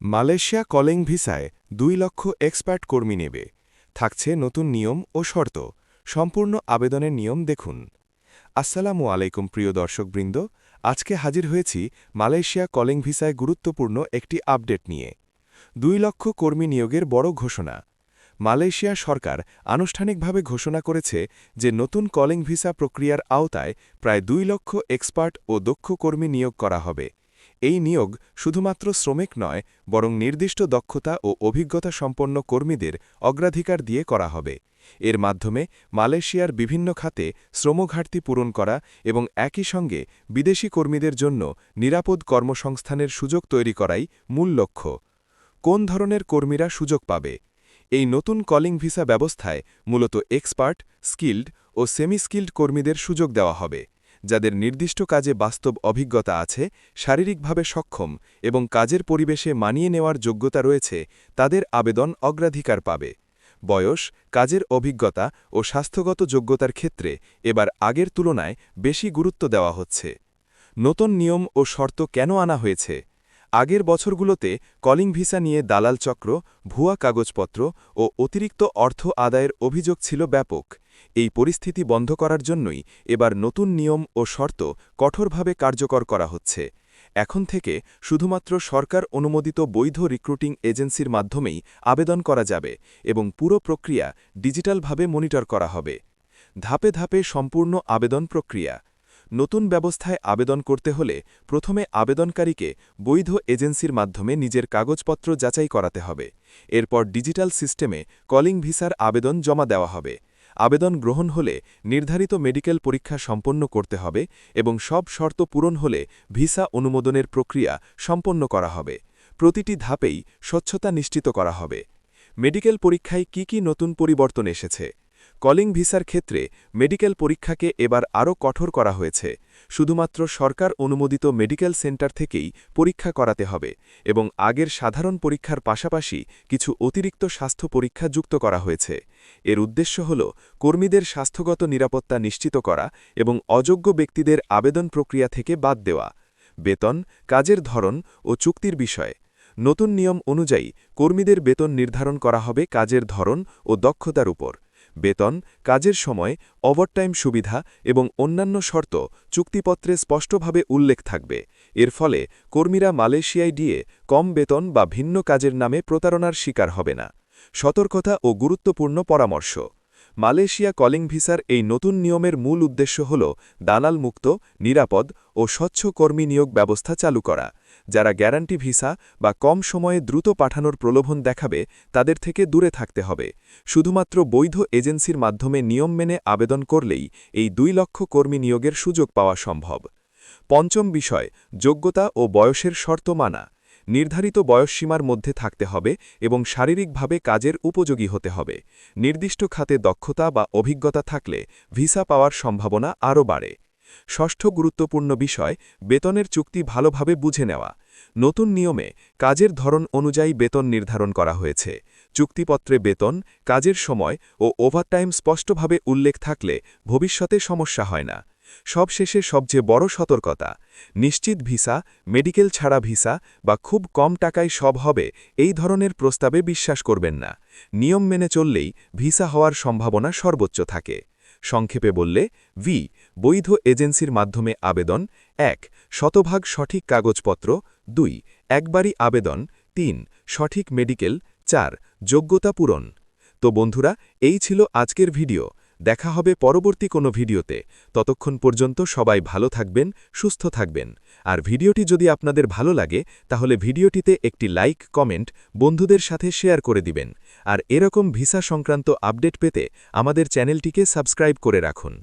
Malaysia calling ভিসায় দুই লক্ষ এক্সপার্ট কর্মী নেবে। থাকছে নতুন নিয়ম ও শর্ত। সম্পূর্ণ আবেদনের নিয়ম দেখুন। আসসালামু আলাইকুম প্রিয় দর্শকবৃন্দ, আজকে হাজির হয়েছি মালয়েশিয়া কলিং ভিসায় গুরুত্বপূর্ণ একটি আপডেট নিয়ে। দুই লক্ষ কর্মী নিয়োগের বড় ঘোষণা। মালয়েশিয়া সরকার আনুষ্ঠানিকভাবে ঘোষণা করেছে যে নতুন কলিং ভিসা প্রক্রিয়ার আওতায় প্রায় দুই লক্ষ এক্সপার্ট ও দক্ষ কর্মী নিয়োগ করা হবে। এই নিয়োগ শুধুমাত্র শ্রমিক নয়, বরং নির্দিষ্ট দক্ষতা ও অভিজ্ঞতা সম্পন্ন কর্মীদের অগ্রাধিকার দিয়ে করা হবে। এর মাধ্যমে মালয়েশিয়ার বিভিন্ন খাতে শ্রমঘাটতি পূরণ করা এবং একই সঙ্গে বিদেশি কর্মীদের জন্য নিরাপদ কর্মসংস্থানের সুযোগ তৈরি করাই মূল লক্ষ্য। কোন ধরনের কর্মীরা সুযোগ পাবে? এই নতুন কলিং ভিসা ব্যবস্থায় মূলত এক্সপার্ট, স্কিল্ড ও সেমি স্কিল্ড কর্মীদের সুযোগ দেওয়া হবে। যাদের নির্দিষ্ট কাজে বাস্তব অভিজ্ঞতা আছে, শারীরিকভাবে সক্ষম এবং কাজের পরিবেশে মানিয়ে নেওয়ার যোগ্যতা রয়েছে, তাদের আবেদন অগ্রাধিকার পাবে। বয়স, কাজের অভিজ্ঞতা ও স্বাস্থ্যগত যোগ্যতার ক্ষেত্রে এবার আগের তুলনায় বেশি গুরুত্ব দেওয়া হচ্ছে। নতুন নিয়ম ও শর্ত কেন আনা হয়েছে? আগের বছরগুলোতে কলিং ভিসা নিয়ে দালাল চক্র, ভুয়া কাগজপত্র ও অতিরিক্ত অর্থ আদায়ের অভিযোগ ছিল ব্যাপক। এই পরিস্থিতি বন্ধ করার জন্যই এবার নতুন নিয়ম ও শর্ত কঠোরভাবে কার্যকর করা হচ্ছে। এখন থেকে শুধুমাত্র সরকার অনুমোদিত বৈধ রিক্রুটিং এজেন্সির মাধ্যমেই আবেদন করা যাবে এবং পুরো প্রক্রিয়া ডিজিটালভাবে মনিটর করা হবে। ধাপে ধাপে সম্পূর্ণ আবেদন প্রক্রিয়া। নতুন ব্যবস্থায় আবেদন করতে হলে প্রথমে আবেদনকারীকে বৈধ এজেন্সির মাধ্যমে নিজের কাগজপত্র যাচাই করাতে হবে। এরপর ডিজিটাল সিস্টেমে কলিং ভিসার আবেদন জমা দেওয়া হবে। আবেদন গ্রহণ হলে নির্ধারিত মেডিকেল পরীক্ষা সম্পন্ন করতে হবে এবং সব শর্ত পূরণ হলে ভিসা অনুমোদনের প্রক্রিয়া সম্পন্ন করা হবে। প্রতিটি ধাপেই স্বচ্ছতা নিশ্চিত করা হবে। মেডিকেল পরীক্ষায় কি কি নতুন পরিবর্তন এসেছে? কলিং ভিসার ক্ষেত্রে মেডিকেল পরীক্ষাকে এবার আরও কঠোর করা হয়েছে। শুধুমাত্র সরকার অনুমোদিত মেডিকেল সেন্টার থেকেই পরীক্ষা করাতে হবে এবং আগের সাধারণ পরীক্ষার পাশাপাশি কিছু অতিরিক্ত স্বাস্থ্য পরীক্ষা যুক্ত করা হয়েছে। এর উদ্দেশ্য হল কর্মীদের স্বাস্থ্যগত নিরাপত্তা নিশ্চিত করা এবং অযোগ্য ব্যক্তিদের আবেদন প্রক্রিয়া থেকে বাদ দেওয়া। বেতন, কাজের ধরন ও চুক্তির বিষয়। নতুন নিয়ম অনুযায়ী কর্মীদের বেতন নির্ধারণ করা হবে কাজের ধরন ও দক্ষতার উপর। বেতন, কাজের সময়, ওভারটাইম সুবিধা এবং অন্যান্য শর্ত চুক্তিপত্রে স্পষ্টভাবে উল্লেখ থাকবে। এর ফলে কর্মীরা মালয়েশিয়ায় দিয়ে কম বেতন বা ভিন্ন কাজের নামে প্রতারণার শিকার হবে না। সতর্কতা ও গুরুত্বপূর্ণ পরামর্শ। মালয়েশিয়া কলিং ভিসার এই নতুন নিয়মের মূল উদ্দেশ্য হল দালাল মুক্ত, নিরাপদ ও স্বচ্ছ কর্মী নিয়োগ ব্যবস্থা চালু করা। যারা গ্যারান্টি ভিসা বা কম সময়ে দ্রুত পাঠানোর প্রলোভন দেখাবে, তাদের থেকে দূরে থাকতে হবে। শুধুমাত্র বৈধ এজেন্সির মাধ্যমে নিয়ম মেনে আবেদন করলেই এই দুই লক্ষ কর্মী নিয়োগের সুযোগ পাওয়া সম্ভব। পঞ্চম বিষয়, যোগ্যতা ও বয়সের শর্ত মানা। নির্ধারিত বয়সসীমার মধ্যে থাকতে হবে এবং শারীরিকভাবে কাজের উপযোগী হতে হবে। নির্দিষ্ট খাতে দক্ষতা বা অভিজ্ঞতা থাকলে ভিসা পাওয়ার সম্ভাবনা আরও বাড়ে। ষষ্ঠ গুরুত্বপূর্ণ বিষয়, বেতনের চুক্তি ভালোভাবে বুঝে নেওয়া। নতুন নিয়মে কাজের ধরন অনুযায়ী বেতন নির্ধারণ করা হয়েছে। চুক্তিপত্রে বেতন, কাজের সময় ও ওভারটাইম স্পষ্টভাবে উল্লেখ থাকলে ভবিষ্যতে সমস্যা হয় না। সবশেষে সবচেয়ে বড় সতর্কতা, নিশ্চিত ভিসা, মেডিকেল ছাড়া ভিসা বা খুব কম টাকায় সব হবে এই ধরনের প্রস্তাবে বিশ্বাস করবেন না। নিয়ম মেনে চললেই ভিসা হওয়ার সম্ভাবনা সর্বোচ্চ থাকে। সংক্ষেপে বললে ভি বৈধ এজেন্সির মাধ্যমে আবেদন। এক. শতভাগ সঠিক কাগজপত্র। দুই. একবারই আবেদন। তিন. সঠিক মেডিকেল। চার. যোগ্যতা পূরণ। তো বন্ধুরা, এই ছিল আজকের ভিডিও। দেখা হবে পরবর্তী কোনো ভিডিওতে। ততক্ষণ পর্যন্ত সবাই ভালো থাকবেন, সুস্থ থাকবেন। আর ভিডিওটি যদি আপনাদের ভালো লাগে, তাহলে ভিডিওটিতে একটি লাইক, কমেন্ট বন্ধুদের সাথে শেয়ার করে দিবেন। আর এরকম ভিসা সংক্রান্ত আপডেট পেতে আমাদের চ্যানেলটিকে সাবস্ক্রাইব করে রাখুন।